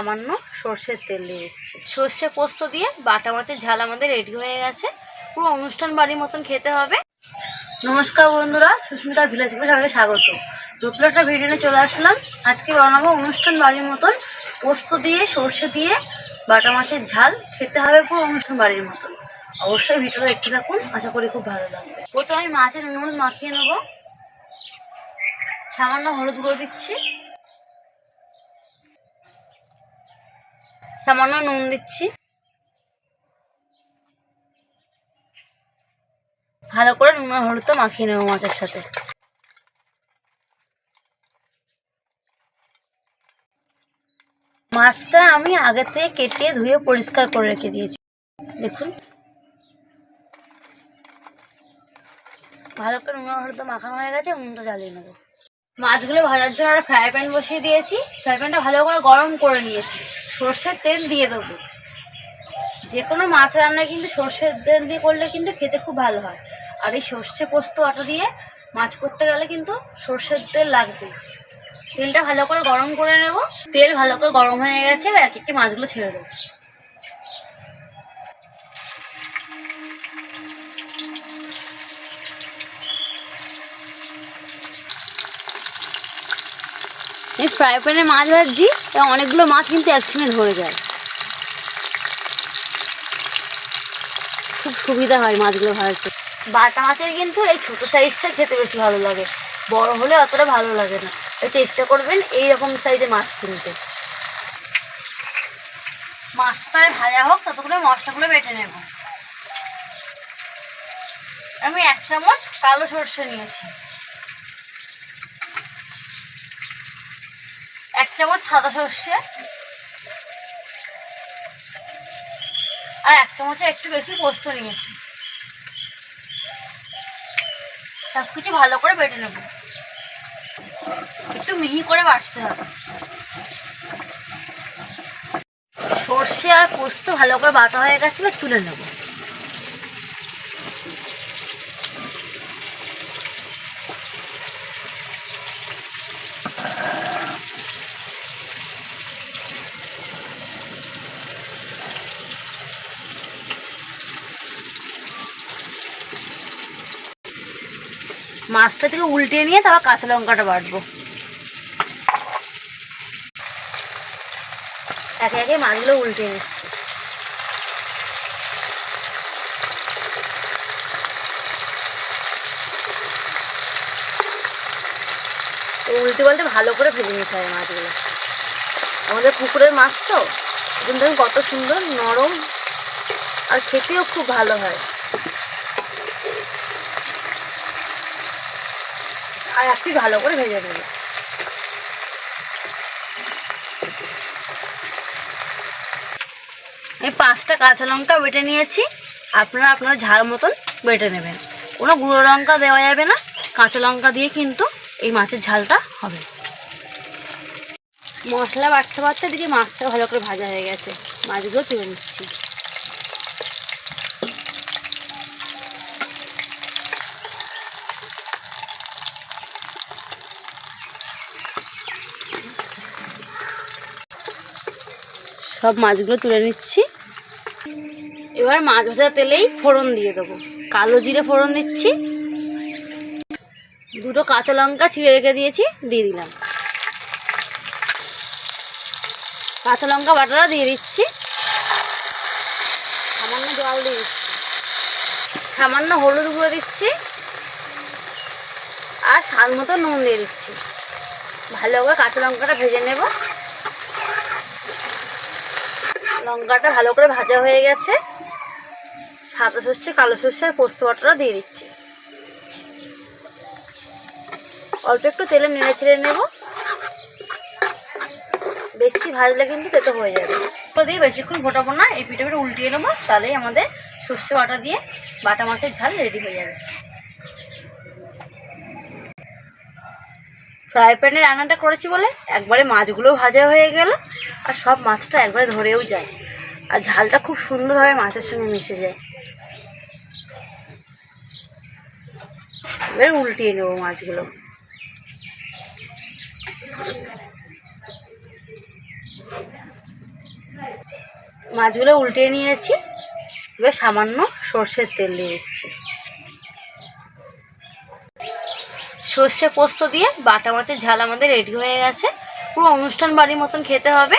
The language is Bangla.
সামান্য সর্ষের তেল দিয়ে দিচ্ছি। সর্ষে পোস্ত দিয়ে বাটা মাছের ঝাল আমাদের রেডি হয়ে গেছে। পুরো অনুষ্ঠান বাড়ির মতন খেতে হবে। নমস্কার বন্ধুরা, সুস্মিতা ভিলেজ সবাইকে স্বাগত। নতুন একটা ভিডিও নিয়ে চলে আসলাম। আজকে বানাবো অনুষ্ঠান বাড়ির মতন পোস্ত দিয়ে, সর্ষে দিয়ে বাটা মাছের ঝাল। খেতে হবে পুরো অনুষ্ঠান বাড়ির মতন। অবশ্যই ভিডিওটা দেখতে থাকুন। আশা করি খুব ভালো লাগবে। প্রথমে মাছের নুন মাখিয়ে নেব। সামান্য হলুদ গুঁড়ো দিচ্ছি। সামান্য নুন দিচ্ছি। ভালো করে নুন আর মাখিয়ে নেব মাছের সাথে। মাছটা আমি আগে থেকে কেটে ধুয়ে পরিষ্কার করে রেখে দিয়েছি। দেখুন। ভালো করে নুন আর হলুদটা মাখানো হয়ে গেছে উনুনটা জ্বালিয়ে নেব। মাছগুলো ভাজার জন্য একটা ফ্রাই প্যান বসিয়ে দিয়েছি। ফ্রাই প্যানটা ভালো করে গরম করে নিয়েছি। সর্ষের তেল দিয়ে দেবো। যে কোনো মাছ রান্নায় কিন্তু সর্ষের তেল দিয়ে করলে কিন্তু খেতে খুব ভালো হয়। আর এই সর্ষে পোস্ত আটা দিয়ে মাছ করতে গেলে কিন্তু সর্ষের তেল লাগবে। তেলটা ভালো করে গরম করে নেব। তেল ভালো করে গরম হয়ে গেছে, এবার এক একটি মাছগুলো ছেড়ে দেবো। এই ফ্রাই প্যানে মাছ ভাজছি অনেকগুলো মাছ কিন্তু একসঙ্গে ধরে যায়। খুব সুবিধা হয় মাছগুলো ভাজতে বাটা মাছের কিন্তু এই ছোটো সাইজটা খেতে বেশি ভালো লাগে। বড় হলে অতটা ভালো লাগে না। চেষ্টা করবেন এই রকম সাইজে মাছ কিনতে। মাছটা ভাজা হোক, ততক্ষণে মশলাগুলো বেটে নেব। আমি এক চামচ কালো সর্ষে নিয়েছি। চামচ সাদা সর্ষে। আর এক চামচে একটু বেশি পোস্ত নিয়েছি। সব কিছু ভালো করে বেটে নেব। একটু মিহি করে বাটতে হবে। সর্ষে আর পোস্ত ভালো করে বাটা হয়ে গেছে, এবার তুলে নেব। মাছটা থেকে উল্টে নিয়ে তারপর কাঁচা লঙ্কাটা বাটবো। একে একে মাছগুলো উল্টে নিচ্ছি। উল্টে পাল্টে ভালো করে ভেজে নিতে হয় মাছগুলো। আমাদের পুকুরের মাছ তো কিন্তু কত সুন্দর নরম আর খেতেও খুব ভালো হয়। আর একটু ভালো করে ভেজে নেবে। এই পাঁচটা কাঁচা লঙ্কা বেটে নিয়েছি। আপনারা আপনার ঝাল মতন বেটে নেবেন। কোনো গুঁড়ো লঙ্কা দেওয়া যাবে না। কাঁচা লঙ্কা দিয়ে কিন্তু এই মাছের ঝালটা হবে। মশলা বাড়তে বাড়তে দিকে মাছটা ভালো করে ভাজা হয়ে গেছে। মাছগুলো তুলে নিচ্ছি। সব মাছগুলো তুলে নিচ্ছি। এবার মাছ ভাজা তেলেই ফোড়ন দিয়ে দেবো। কালো জিরে ফোড়ন দিচ্ছি। দুটো কাঁচা লঙ্কা ছিঁড়ে রেখে দিয়েছি, দিয়ে দিলাম। কাঁচা লঙ্কা বাটাটা দিয়ে দিচ্ছি। সামান্য জল দিয়ে দিচ্ছি। সামান্য হলুদ গুঁড়ো দিচ্ছি। আর স্বাদ মতো নুন দিয়ে দিচ্ছি। ভালো করে কাঁচা লঙ্কাটা ভেজে নেব। লঙ্কাটা ভালো করে ভাজা হয়ে গেছে। সাদা সর্ষে, কালো সর্ষে আর পোস্ত বাটাটা দিয়ে দিচ্ছি। অল্প একটু তেলে নেড়ে ছেড়ে নেব। বেশি ভাজলে কিন্তু তেতো হয়ে যাবে। তো দিয়ে বেশিক্ষণ ফোটাবো না, এই পিঠে উল্টিয়ে নেব, তাহলেই আমাদের সর্ষে বাটা দিয়ে বাটা মাছের ঝাল রেডি হয়ে যাবে। ফ্রাই প্যানে রান্নাটা করেছি বলে একবারে মাছগুলো ভাজা হয়ে গেল। আর সব মাছটা একবারে ধরেও যায়। আর ঝালটা খুব সুন্দরভাবে মাছের সঙ্গে মিশে যায়। এবার উল্টিয়ে নেব মাছগুলো। মাছগুলো উল্টে নিয়েছি। এবার সামান্য সর্ষের তেল দিয়ে দিচ্ছি। সর্ষে পোস্ত দিয়ে বাটা মাছের ঝাল আমাদের রেডি হয়ে গেছে। পুরো অনুষ্ঠান বাড়ির মতন খেতে হবে।